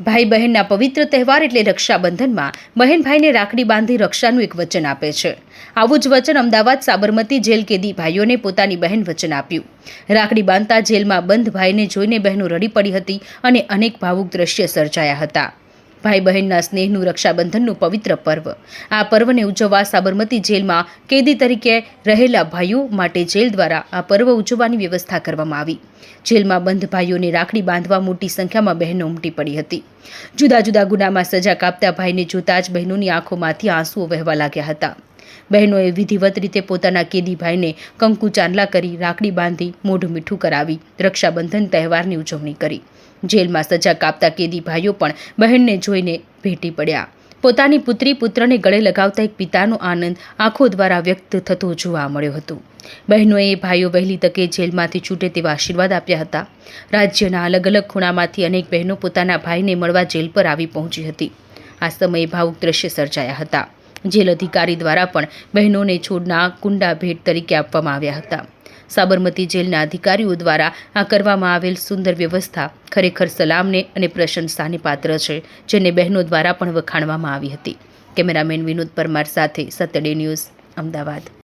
ભાઈ બહેનના પવિત્ર તહેવાર એટલે રક્ષાબંધનમાં બહેન ભાઈને રાખડી બાંધી રક્ષાનું એક વચન આપે છે. આવું જ વચન અમદાવાદ સાબરમતી જેલ કેદી ભાઈઓને પોતાની બહેન વચન આપ્યું. રાખડી બાંધતા જેલમાં બંધ ભાઈને જોઈને બહેનો રડી પડી હતી અને અનેક ભાવુક દ્રશ્ય સર્જાયા હતા. ભાઈ બહેનના સ્નેહનું રક્ષાબંધનનું પવિત્ર પર્વ. આ પર્વને ઉજવવા સાબરમતી જેલમાં કેદી તરીકે રહેલા ભાઈઓ માટે જેલ દ્વારા આ પર્વ ઉજવવાની વ્યવસ્થા કરવામાં આવી. જેલમાં બંધ ભાઈઓને રાખડી બાંધવા મોટી સંખ્યામાં બહેનો ઉમટી પડી હતી. જુદા જુદા ગુનામાં સજા કાપતા ભાઈને જોતા જ બહેનોની આંખોમાંથી આંસુઓ વહેવા લાગ્યા હતા. બહેનોએ વિધિવત રીતે પોતાના કેદી ભાઈને કંકુ ચાંદલા કરી રાખડી બાંધી મોઢું મીઠું કરાવી રક્ષાબંધન તહેવારની ઉજવણી કરી. જેલમાં સજા કાપતા કેદી ભાઈઓ પણ બહેનને જોઈને ભેટી પડ્યા. પોતાની પુત્રી પુત્રને ગળે લગાવતા એક પિતાનો આનંદ આંખો દ્વારા વ્યક્ત થતો જોવા મળ્યો હતો. બહેનોએ ભાઈઓ વહેલી તકે જેલમાંથી છૂટે તેવા આશીર્વાદ આપ્યા હતા. રાજ્યના અલગ અલગ ખૂણામાંથી અનેક બહેનો પોતાના ભાઈને મળવા જેલ પર આવી પહોંચી હતી. આ સમયે ભાવુક દ્રશ્ય સર્જાયા હતા. જેલ અધિકારી દ્વારા પણ બહેનોને છોડના કુંડા ભેટ તરીકે આપવામાં આવ્યા હતા. સાબરમતી જેલના અધિકારીઓ દ્વારા આ કરવામાં આવેલ સુંદર વ્યવસ્થા ખરેખર સલામને અને પ્રશંસાને પાત્ર છે, જેને બહેનો દ્વારા પણ વખાણવામાં આવી હતી. કેમેરામેન વિનોદ પરમાર સાથે સતડે ન્યૂઝ, અમદાવાદ.